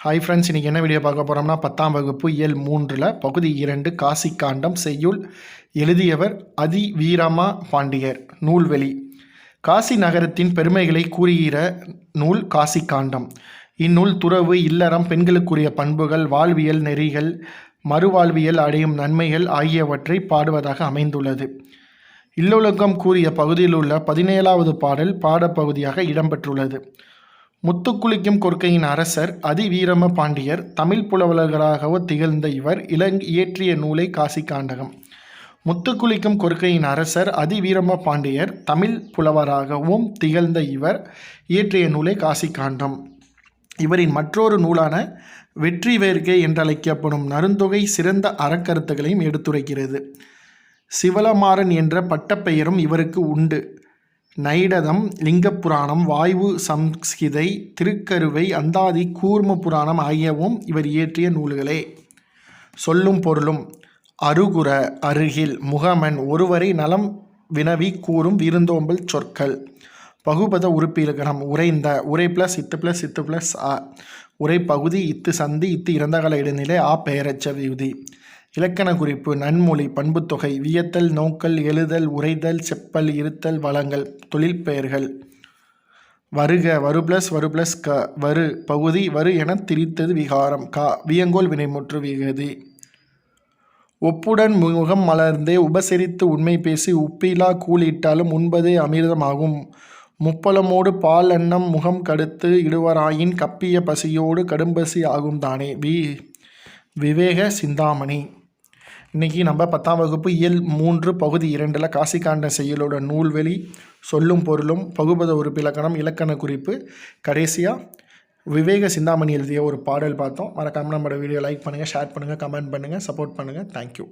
Hi friends இன்றைக்கி என்ன video பார்க்க போகிறோம்னா பத்தாம் வகுப்பு இயல் மூன்றில் பகுதி இரண்டு காசி காண்டம் செய்யுள் எழுதியவர் அதி வீரமா பாண்டியர் நூல்வெளி. காசி நகரத்தின் பெருமைகளை கூறுகிற நூல் காசி காண்டம் இந்நூல் துறவு இல்லறம் பெண்களுக்குரிய பண்புகள் வாழ்வியல் நெறிகள் மறுவாழ்வியல் அடையும் நன்மைகள் ஆகியவற்றை பாடுவதாக அமைந்துள்ளது. இல்லுலகம் கூறிய பகுதியில் உள்ள பதினேழாவது பாடல் பாடப்பகுதியாக இடம்பெற்றுள்ளது முத்துக்குளிக்கும் கொற்கையின் அரசர் அதிவீரம பாண்டியர் தமிழ் புலவர்களாகவோ திகழ்ந்த இவர் இலங் இயற்றிய நூலை காசி காண்டகம். முத்துக்குளிக்கும் கொற்கையின் அரசர் அதிவீரம பாண்டியர் தமிழ் புலவராகவும் திகழ்ந்த இவர் இயற்றிய நூலை காசி காண்டம். இவரின் மற்றொரு நூலான வெற்றி வேர்க்கை என்றழைக்கப்படும் நருந்தொகை சிறந்த அறக்கருத்துகளையும் எடுத்துரைக்கிறது. சிவலமாறன் என்ற பட்டப்பெயரும் இவருக்கு உண்டு. நைடதம் லிங்கப்புராணம் வாயு சம்ஸ்கிதை திருக்கருவை அந்தாதி கூர்ம புராணம் ஆகியவும் இவர் இயற்றிய நூல்களே. சொல்லும் பொருளும் அருகுர அருகில் முகமன் ஒருவரை நலம் வினவி கூறும் விருந்தோம்பல் சொற்கள். பகுபத உறுப்பிலகணம் உறைந்த உரை ப்ளஸ் இத்து ப்ளஸ் இத்து ப்ளஸ் அ. உரை பகுதி இத்து சந்தி இத்து இறந்தகால இடைநிலை ஆ பெயரச்ச விகுதி. இலக்கண குறிப்பு நன்மொழி பண்புத்தொகை வியத்தல் நோக்கல் எழுதல் உரைதல் செப்பல் இருத்தல் வளங்கள் தொழில் பெயர்கள். வருக வரு ப்ளஸ் வரு ப்ளஸ் க வரு பகுதி வரு என திரித்தது விகாரம். கா வியங்கோல் வினைமுற்று விகுதி. ஒப்புடன் முகம் மலர்ந்தே உபசரித்து உண்மை பேசி உப்பிலா கூலிட்டாலும் உண்பதே அமிர்தமாகும். முப்பலமோடு பால் அன்னம் முகம் கடுத்து இடுவராயின் கப்பிய பசியோடு கடும்பசி ஆகும் தானே வி விவேக சிந்தாமணி. இன்றைக்கி நம்ம பத்தாம் வகுப்பு இயல் மூன்று பகுதி இரண்டில் காசிகாண்ட செயலோட நூல்வெளி சொல்லும் பொருளும் பகுபத உறுப்பிலக்கணம் இலக்கண குறிப்பு கடைசியாக விவேக சிந்தாமணி எழுதிய ஒரு பாடல் பார்த்தோம். மறக்காமல் நம்மளோட வீடியோ லைக் பண்ணுங்கள் ஷேர் பண்ணுங்கள் கமெண்ட் பண்ணுங்கள் சப்போர்ட் பண்ணுங்கள் தேங்க்யூ